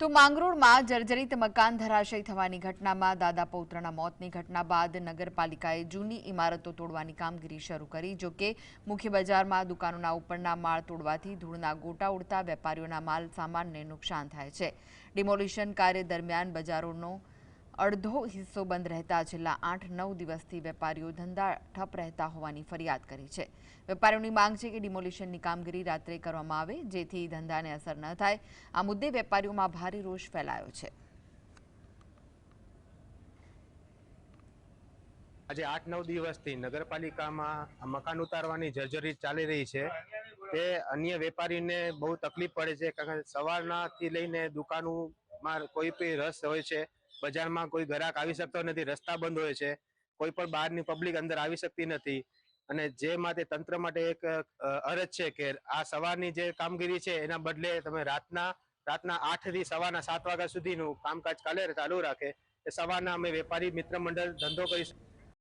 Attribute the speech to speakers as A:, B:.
A: તો માંગરોળમાં જર્જરિત મકાન ધરાશય થવાની ઘટનામાં દાદા પૌત્રના મોતની ઘટના બાદ નગરપાલિકાએ જૂની ઇમારતો તોડવાની કામગીરી શરૂ કરી જોકે મુખ્ય બજારમાં દુકાનોના ઉપરના માળ તોડવાથી ધૂળના ગોટા ઉડતા વેપારીઓના માલ સામાનને નુકસાન થાય છે. ડિમોલિશન કાર્ય દરમિયાન બજારોનો અડધો હિસ્સો બંધ રહેતા છેલ્લા આઠ નવ દિવસથી વેપારીઓ ધંધા ઠપ રહેતા હોવાની ફરિયાદ કરી છે. વેપારીઓની માંગ છે કે ડિમોલિશનની કામગીરી રાત્રે કરવામાં આવે, જેથી ધંધાને અસર ન થાય. આ મુદ્દે વેપારીઓમાં ભારે રોષ ફેલાયો છે.
B: આજે આઠ નવ દિવસથી નગરપાલિકામાં મકાન ઉતારવાની જર્જરી ચાલી રહી છે. તે અન્ય વેપારીને બહુ તકલીફ પડે છે, કારણ કે સવારનાથી લઈને દુકાનોમાં કોઈ પણ રસ હોય છે. બજારમાં કોઈ ગ્રાહક આવી શકતો નથી, રસ્તા બંધ હોય છે, કોઈ પણ બહારની પબ્લિક અંદર આવી શકતી નથી. અને જે માટે તંત્ર માટે એક અરજ છે કે આ સવારની જે કામગીરી છે એના બદલે તમે રાતના રાતના આઠથી સવારના સાત વાગ્યા સુધીનું કામકાજ કાલે ચાલુ રાખે. એ સવારના અમે વેપારી મિત્ર મંડળ ધંધો કરી